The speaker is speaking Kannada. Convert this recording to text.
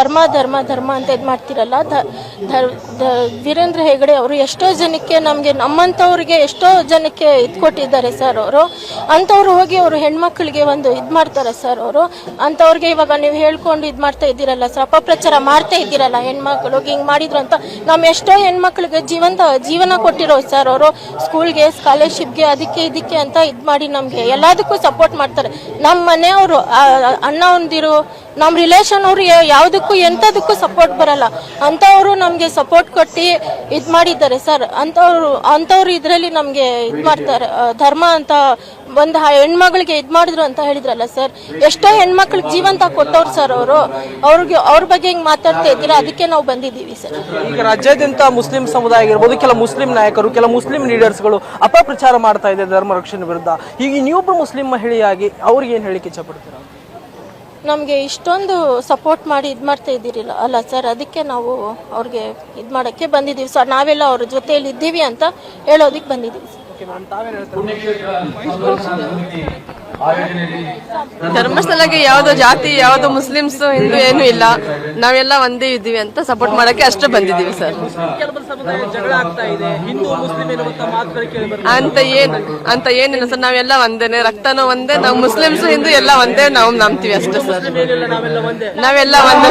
ಧರ್ಮ ಧರ್ಮ ಧರ್ಮ ಅಂತ ಇದು ಮಾಡ್ತಿರಲ್ಲ. ವೀರೇಂದ್ರ ಹೆಗಡೆ ಅವರು ಎಷ್ಟೋ ಜನಕ್ಕೆ ನಮಗೆ ನಮ್ಮಂಥವ್ರಿಗೆ ಎಷ್ಟೋ ಜನಕ್ಕೆ ಇದು ಕೊಟ್ಟಿದ್ದಾರೆ ಸರ್ ಅವರು. ಅಂಥವ್ರು ಹೋಗಿ ಅವರು ಹೆಣ್ಮಕ್ಳಿಗೆ ಒಂದು ಇದು ಮಾಡ್ತಾರೆ ಸರ್ ಅವರು. ಅಂಥವ್ರಿಗೆ ಇವಾಗ ನೀವು ಹೇಳ್ಕೊಂಡು ಇದು ಮಾಡ್ತಾ ಇದ್ದೀರಲ್ಲ ಸರ್ ಅಪಪ್ರಚಾರ ಮಾಡ್ತಾ ಇದ್ದೀರಲ್ಲ ಹೆಣ್ಮಕ್ಳು, ಹಿಂಗೆ ಮಾಡಿದ್ರು ಅಂತ. ನಮ್ಮ ಎಷ್ಟೋ ಹೆಣ್ಮಕ್ಳಿಗೆ ಜೀವಂತ, ಜೀವನ ಕೊಟ್ಟಿರೋ ಸರ್ ಅವರು. ಸ್ಕೂಲ್ಗೆ ಸ್ಕಾಲರ್ಶಿಪ್ಗೆ ಅದಕ್ಕೆ ಇದಕ್ಕೆ ಅಂತ ಇದು ಮಾಡಿ ನಮಗೆ ಎಲ್ಲದಕ್ಕೂ ಸಪೋರ್ಟ್ ಮಾಡ್ತಾರೆ. ನಮ್ಮ ಮನೆಯವರು ಅಣ್ಣ ಒಂದಿರು ನಮ್ಮ ರಿಲೇಷನ್ ಅವರು ಯಾವುದಕ್ಕೂ ಎಂಥದಕ್ಕೂ ಸಪೋರ್ಟ್ ಬರಲ್ಲ. ಅಂಥವರು ನಮಗೆ ಸಪೋರ್ಟ್ ಕೊಟ್ಟು ಇದು ಮಾಡಿದ್ದಾರೆ ಸರ್. ಅಂಥವ್ರು ಅಂಥವ್ರು ಇದರಲ್ಲಿ ನಮಗೆ ಇದು ಮಾಡ್ತಾರೆ. ಧರ್ಮ ಅಂತ ಒಂದು ಹೆಣ್ಮಗಳಿಗೆ ಇದು ಮಾಡಿದ್ರು ಅಂತ ಹೇಳಿದ್ರಲ್ಲ ಸರ್. ಎಷ್ಟೋ ಹೆಣ್ಮಕ್ಳಿಗೆ ಜೀವಂತ ಕೊಟ್ಟವ್ರು ಸರ್ ಅವರು. ಅವ್ರಿಗೆ ಅವ್ರ ಬಗ್ಗೆ ಹಿಂಗೆ ಮಾತಾಡ್ತಾ ಇದ್ದೀರಾ? ಅದಕ್ಕೆ ನಾವು ಬಂದಿದ್ದೀವಿ ಸರ್. ಈಗ ರಾಜ್ಯಾದ್ಯಂತ ಮುಸ್ಲಿಂ ಸಮುದಾಯ ಆಗಿರ್ಬೋದು, ಕೆಲ ಮುಸ್ಲಿಂ ನಾಯಕರು, ಕೆಲ ಮುಸ್ಲಿಂ ಲೀಡರ್ಸ್ಗಳು ಅಪಪ್ರಚಾರ ಮಾಡ್ತಾ ಇದೆ ಧರ್ಮ ರಕ್ಷಣೆ ವಿರುದ್ಧ. ಈಗ ಇನ್ನೊಬ್ಬರು ಮುಸ್ಲಿಂ ಮಹಿಳೆಯಾಗಿ ಅವ್ರಿಗೆ ಏನು ಹೇಳಿಕೆ ಇಚ್ಛಪಡ್ತೀರಾ ನಮಗೆ ಇಷ್ಟೊಂದು ಸಪೋರ್ಟ್ ಮಾಡಿ ಇದು ಮಾಡ್ತಾ ಇದ್ದೀರಿಲ್ಲ. ಅಲ್ಲ ಸರ್ ಅದಕ್ಕೆ ನಾವು ಅವ್ರಿಗೆ ಇದು ಮಾಡೋಕ್ಕೆ ಬಂದಿದ್ದೀವಿ. ಸರ್ ನಾವೆಲ್ಲ ಅವ್ರ ಜೊತೆಯಲ್ಲಿ ಇದ್ದೀವಿ ಅಂತ ಹೇಳೋದಕ್ಕೆ ಬಂದಿದ್ದೀವಿ. ಸರ್ ಧರ್ಮಸ್ಥಳಕ್ಕೆ ಯಾವ್ದು ಜಾತಿ ಯಾವ್ದು ಮುಸ್ಲಿಮ್ಸ್ ಹಿಂದೂ ಏನು ಇಲ್ಲ. ನಾವೆಲ್ಲ ಒಂದೇ ಇದ್ದೀವಿ ಅಂತ ಸಪೋರ್ಟ್ ಮಾಡಕ್ಕೆ ಅಷ್ಟೇ ಬಂದಿದ್ದೀವಿ ಸರ್ ಕೆಲವು ಜಗಳ ಆಗ್ತಾ ಇದೆ. ಹಿಂದೂ ಮುಸ್ಲಿಂ ಎನ್ನುವಂತ ಮಾತುಗಳು ಕೇಳಿ ಅಂತ ಏನ್ ಅಂತ ಏನಿಲ್ಲ ಸರ್ ನಾವೆಲ್ಲ ಒಂದೇನೆ ರಕ್ತನೂ ಒಂದೇ ನಾವು ಮುಸ್ಲಿಮ್ಸ್ ಹಿಂದೂ ಎಲ್ಲ ಒಂದೇ ನಾವು ನಂಬ್ತೀವಿ ಅಷ್ಟೇ ಸರ್. ನಾವೆಲ್ಲ ಒಂದೇ.